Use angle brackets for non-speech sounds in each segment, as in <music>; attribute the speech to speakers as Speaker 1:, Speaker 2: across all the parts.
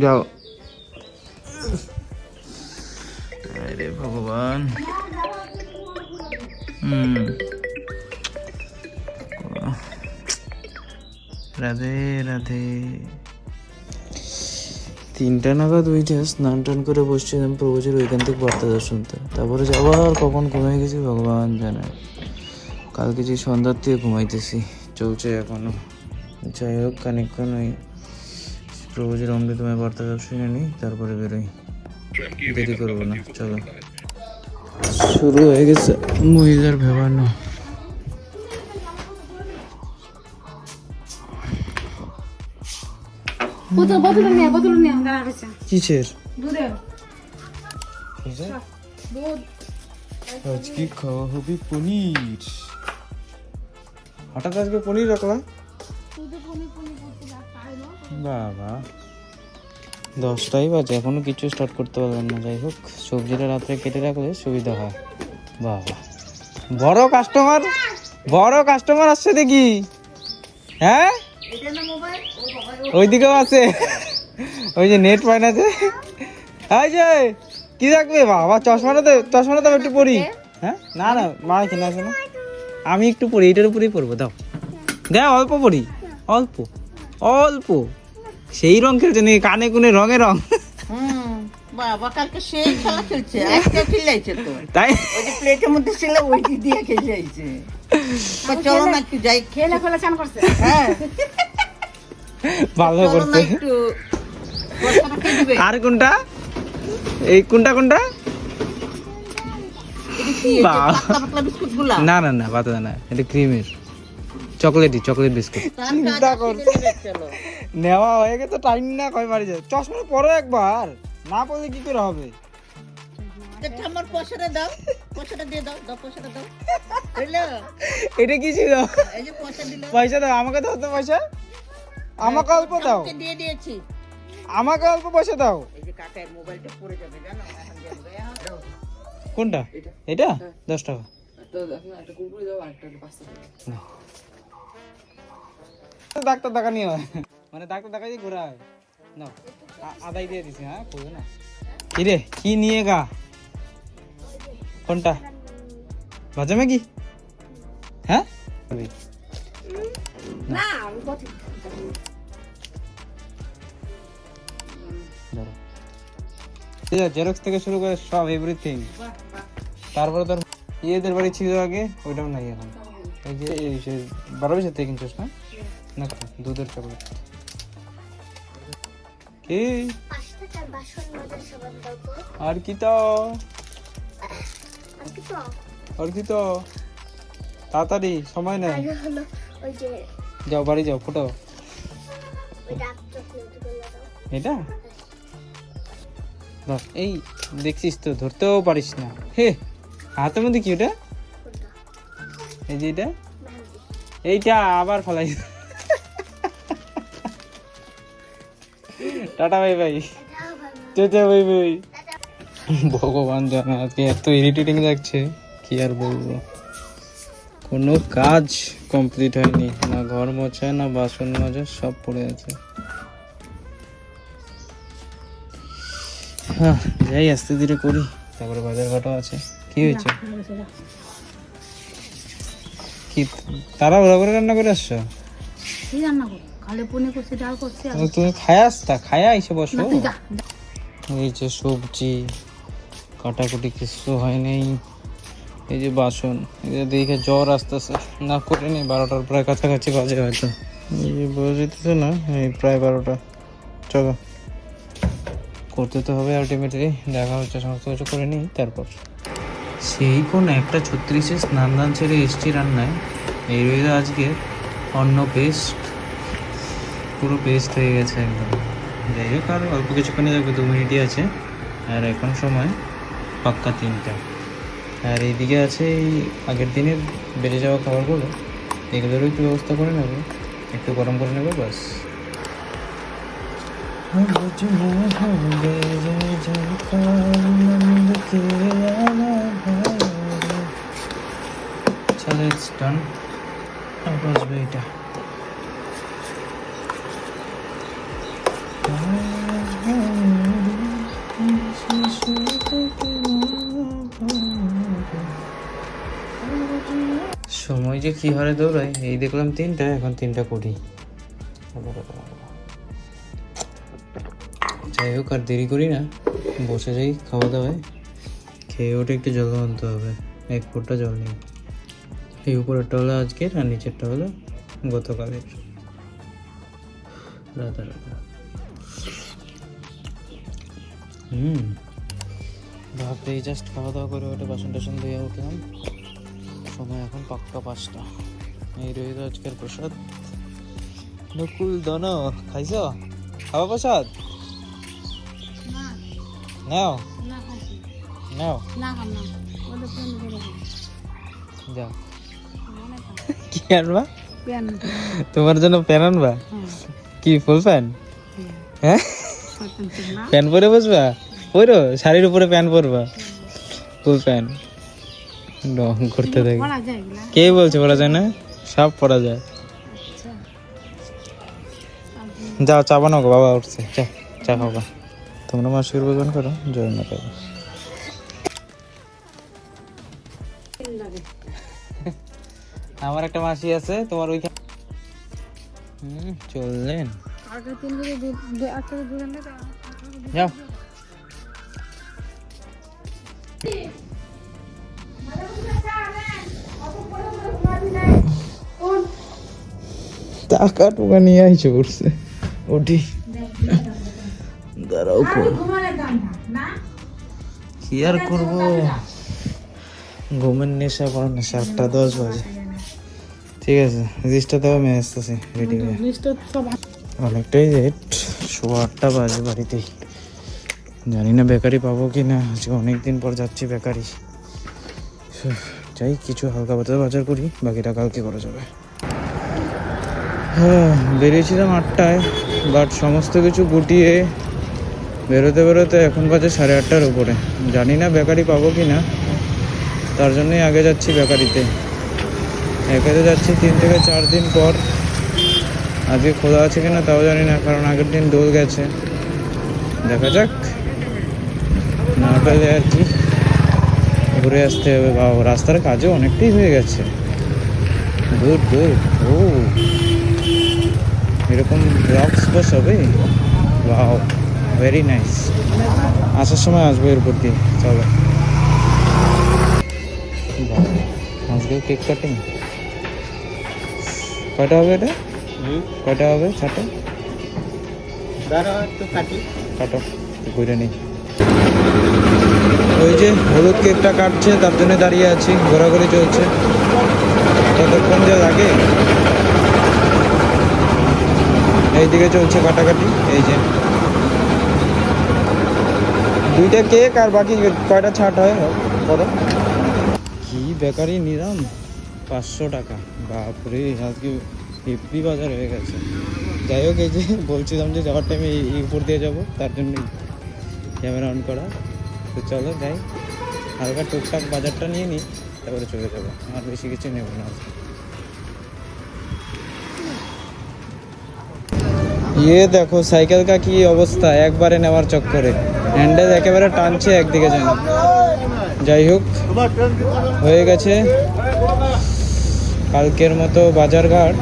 Speaker 1: যাও। আরে ভগবান। হুম। রাধে রাধে। তিনটা নাগাদ উঠে স্নান টান করে বসছিলাম প্রভুজির ওইখান থেকে বার্তা শুনতে। তারপরে যে আবার কখন ঘুমিয়ে গেছি ভগবান জানে। কালকে যে সন্ধ্যার থেকে ঘুমাইতেছি চলছে এখনও। যাই হোক খানিকক্ষণ ওই প্রভুজির অমৃতময় বার্তা শুনে নিই তারপরে বেরোই। দেরি করব না চলো। শুরু হয়ে গেছে। মহিলার ভেবানো কিসের? আজকে খাওয়া হবে পনির? হঠাৎ আজকে পনির
Speaker 2: রাখলাম।
Speaker 1: বাবা। দশটাই বাজে, এখনও কিছু স্টার্ট করতে পারলাম না, যাই হোক, সবজিটা রাত্রে কেটে রাখলে সুবিধা হয়। বাবা। বড় কাস্টমার বড় কাস্টমার আসছে দেখি। হ্যাঁ? ওইদিকেও আছে। ওই যে নেট পয়েন্ট আছে এই যে, কি রাখবে? বাবা, চশমাটা তো চশমাটা তো একটু পরি। হ্যাঁ? না না মা কিনে আছে না। আমি একটু পরি, এটার উপরেই পড়ব দাও। দেখ, অল্প পরি, অল্প। অল্প। সেই রং খেলছে নাকি কানে কুনে রঙে রং?
Speaker 3: বাবা কালকে সেই খেলা খেলছে আজকে খেলাইছে তো।
Speaker 1: তাই?
Speaker 3: ওই যে প্লেটের মধ্যে ছিল ওইটি দিয়ে খেলাইছে চলো না একটু যাই।
Speaker 2: খেলে খেলে চান করছে।
Speaker 3: হ্যাঁ।
Speaker 1: ভালো করছে। আর কোনটা? এই কোনটা কোনটা? না না না বাতা না এটা ক্রিমের। চকলেটই চকলেট বিস্কুট। <laughs> চিন্তা করছে নেওয়া হয়ে গেছে টাইম না কয় বাড়ি যায়। চশমা পরো একবার না পড়লে কি করে হবে?
Speaker 3: আমার পয়সাটা দাও পয়সাটা দিয়ে দাও দাও পয়সাটা দাও।
Speaker 1: এটা কি ছিল?
Speaker 3: এই যে পয়সা দিল।
Speaker 1: পয়সা দাও আমাকে দাও তো পয়সা। আমাকে অল্প দাও।
Speaker 3: দিয়ে দিয়েছি।
Speaker 1: আমাকে অল্প পয়সা দাও।
Speaker 3: এই যে কাকার মোবাইলটা পড়ে যাবে জানো? এখন যাবে এখন দাও।
Speaker 1: কোনটা? এটা। দশ টাকা। নাও। ডাক্তার দেখা নিয়ে মানে ডাক্তার দেখা দিয়ে ঘোরা হয় না আদাই দিয়ে দিছি হ্যাঁ করবে না? কিরে, কি নিয়ে গা? কোনটা? ভাজা ম্যাগি? হ্যাঁ? জেরক্স থেকে শুরু করে সব এভরিথিং তারপরে তোর ইয়েদের বাড়ি ছিল আগে, ওইটাও নাই এখন। এই যে বারো বছর থেকে কিনছিস দুধের চকলেট। আর কি তো আর কি তো তাড়াতাড়ি, সময় নেই। যাও, বাড়ি যাও, ফটো। এটা? এই দেখছিস তো, ধরতেও পারিস না। হে, হাতের মধ্যে কি ওটা? এই যে এটা? এইটা আবার ফলাই টাটা বাই বাই।
Speaker 4: এটাও ভালো
Speaker 1: চেচা বাই বাই। ভগবান জানে আজকে এত ইরিটেটিং লাগছে কি আর বলব? কোনো কাজ কমপ্লিট হয়নি না ঘর মোছা না বাসন মাজা সব পড়ে আছে। হ্যাঁ যাই আস্তে ধীরে করি। তারপরে বাজার ঘাটও আছে। কি হয়েছে? কি তারা ওরা করে রান্না করে আসছো?
Speaker 2: কি রান্না ডাল করছে
Speaker 1: তুমি খায়া আসতা খায়া এসে বসো। এই যে সবজি কাটাকুটি কিছু হয় নাই। এই যে বাসন এই যে দেখে জ্বর আসতেছে। না করে নি বারোটার প্রায় কাছাকাছি বাজে হয়তো। এই যে বুঝতেছে না এই প্রায় বারোটা। চলো। করতে তো হবে আলটিমেটলি দেখা হচ্ছে সমস্ত কিছু করে নিই তারপর। সেই কোন একটা ছত্রিশে স্নান দান ছেড়ে এসছি রান্নায়। এই রইল আজকে অন্য পেস্ট পুরো পেস্ট হয়ে গেছে একদম। যাই হোক আর অল্প কিছুক্ষণই যাবে দু মিনিটই আছে। আর এখন সময় পাক্কা তিনটা। আর এইদিকে আছে এই আগের দিনের বেড়ে যাওয়া খাবারগুলো। এগুলোরও একটু ব্যবস্থা করে নেব। একটু গরম করে নেব বাস চলো বসবে এটা। সময় যে কি হারে দৌড়ায়, এই দেখলাম তিনটা, এখন তিনটা কুড়ি। যাই হোক, আর দেরি করি না, বসে যাই খাওয়া দাওয়ায় খেয়ে ওঠে একটু জল আনতে হবে, এক ফুটটা জল নেই। এই উপরেরটা হলো আজকের, আর নিচেরটা হলো গতকালের। রাধা রাধা। হুম। ভাবতে জাস্ট খাওয়া দাওয়া করে ওটা বাসন টাসন ধুয়ে উঠলাম। সময় এখন পাক্কা পাঁচটা। এই রইল আজকের প্রসাদ। নকুল দানা খাইছ? খাওয়া প্রসাদ? নাও। নাও। যাও। কি আনবা? তোমার জন্য প্যান আনবা?
Speaker 2: হ্যাঁ।
Speaker 1: কি ফুল প্যান? হ্যাঁ।
Speaker 2: প্যান না?
Speaker 1: প্যান পরে বসবা? পরো শাড়ির উপরে প্যান পরবা। ফুল প্যান। রং করতে থাকে
Speaker 2: পড়া
Speaker 1: কে বলছে পরা যায় না? সব পরা যায়।
Speaker 2: আচ্ছা।
Speaker 1: যাও চা বানাও গো, বাবা উঠছে। চা চা খাওয়া তোমরা মাসির ভোজন করো জয় না পাবে <laughs> আমার একটা মাসি আছে তোমার ওইখানে হুম চললেন। যাও। টাকা টুকা নিয়ে আইছে উঠছে। উঠি। দাঁড়াও কি। আর করব? ঘুমের নেশা বড় নেশা আটটা দশ বাজে। ঠিক আছে রেজিস্টার দেওয়া আমি আসতেছি রেডি হয়ে। অনেকটাই লেট সোয়া আটটা বাজে বাড়িতেই। জানি না বেকারি পাবো কি না আজকে অনেক দিন পর যাচ্ছি বেকারি। যাই কিছু হালকা পাতলা বাজার করি বাকিটা কালকে করা যাবে। হ্যাঁ বেরিয়েছিলাম আটটায় বাট সমস্ত কিছু গুটিয়ে বেরোতে বেরোতে এখন বাজে সাড়ে আটটার উপরে। জানি না বেকারি পাবো কি না তার জন্যই আগে যাচ্ছি বেকারিতে। একাতে যাচ্ছি তিন থেকে চার দিন পর। আজকে খোলা আছে কিনা তাও জানি না, কারণ আগের দিন দোল গেছে। দেখা যাক না পেলে আর কি। ঘুরে আসতে হবে বা রাস্তার কাজও অনেকটাই হয়ে গেছে। গুড গুড, ও। এরকম ব্লগস বস হবে ওয়াও ভেরি নাইস আসার সময় আসব এরপর দিয়ে চলো। বাহ, আজকেও কেক কাটিং কয়টা হবে এটা? কয়টা হবে? ছাটা
Speaker 3: কাটো।
Speaker 1: ঘুরে নেই ওই যে হলুদ কেকটা কাটছে তার জন্য দাঁড়িয়ে আছি ঘোরাঘুরি চলছে। ততক্ষণ যে লাগে। এইদিকে চলছে কাটাকাটি, এই যে। দুইটা কেক আর বাকি কয়টা ছাট হয়? বলো। কি বেকারি নিলাম? পাঁচশো টাকা। বাপরে, আজকে হেভি বাজার হয়ে গেছে। যাই হোক, এই যে বলছিলাম যে যাওয়ার টাইমে এই উপর দিয়ে যাব, তার জন্যই ক্যামেরা অন করা। তো চলো, যাই। হালকা টুকটাক বাজারটা নিয়ে নিই, তারপরে চলে যাব। আর বেশি কিছু নেব না ইয়ে দেখো, সাইকেল কা কি অবস্থা? একবারে নেওয়ার চক্করে। হ্যান্ডেল একেবারে টানছে একদিকে যেন। যাই হোক, হয়ে গেছে। কালকের মতো বাজারঘাট।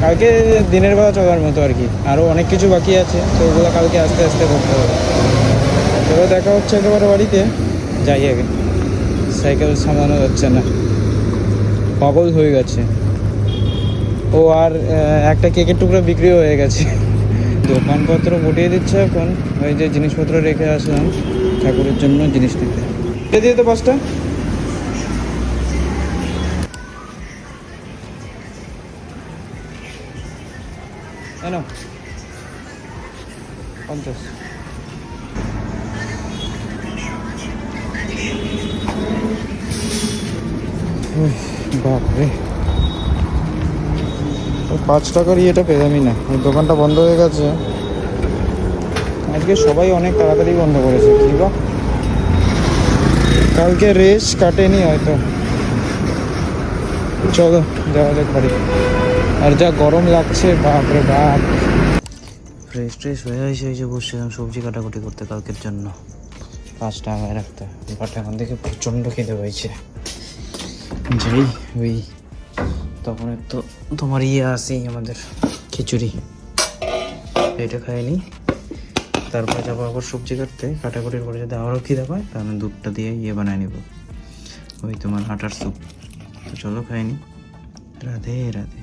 Speaker 1: কালকে দিনের বেলা চলার মতো আর কি। আরও অনেক কিছু বাকি আছে, তো ওগুলো কালকে আস্তে আস্তে করতে হবে। তবে দেখা হচ্ছে একেবারে বাড়িতে। যাই আগে। সাইকেল সামলানো যাচ্ছে না। পাগল হয়ে গেছে। ও আর একটা কেকের টুকরো বিক্রি হয়ে গেছে। দোকানপত্র গুটিয়ে দিচ্ছে এখন, ওই যে জিনিসপত্র রেখে আসলাম ঠাকুরের জন্য জিনিস নিতে দিয়ে তো কেন পঞ্চাশ। বাপরে। পাঁচ টাকার ইয়েটা পেলামই না। ওই দোকানটা বন্ধ হয়ে গেছে। আজকে সবাই অনেক তাড়াতাড়ি বন্ধ করেছে, কি বা কালকে রেস কাটেনি হয়তো। চলো, যাওয়া যাক বাড়ি। আর যা গরম লাগছে, বাপরে বাপ। ফ্রেশ ট্রেশ হয়ে এসে এসে বসছিলাম সবজি কাটাকুটি করতে কালকের জন্য। কাজটা আমায় রাখতে বাট এখন থেকে প্রচণ্ড খেতে পাইছে যাই, ওই তখন তো তোমার ইয়ে আসেই আমাদের। খিচুড়ি। এটা খাইনি তারপর যাব আবার সবজি কাটতে। কাটাকুটির পরে যদি আবারও খিদে পায়, তাহলে দুধটা দিয়ে ইয়ে বানায় নিব। ওই তোমার আটার স্যুপ। তো চলো খাইনি রাধে রাধে।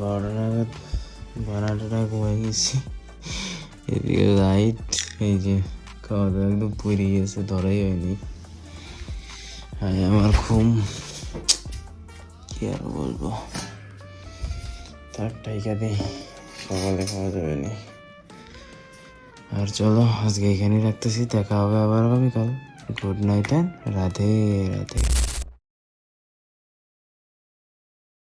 Speaker 1: বারোটা বারোটা ঘুমাই গেছি। এদিকে লাইট এই যে খাওয়া দাওয়া একদম পুড়ে গেছে, ধরাই হয়নি। আর আমার ঘুম, কি আর বলব? তার টাইকা সকালে খাওয়া যাবে না। আর চলো, আজকে এখানেই রাখতেছি, দেখা হবে আবার আগামীকাল। Good night and Radhe Radhe.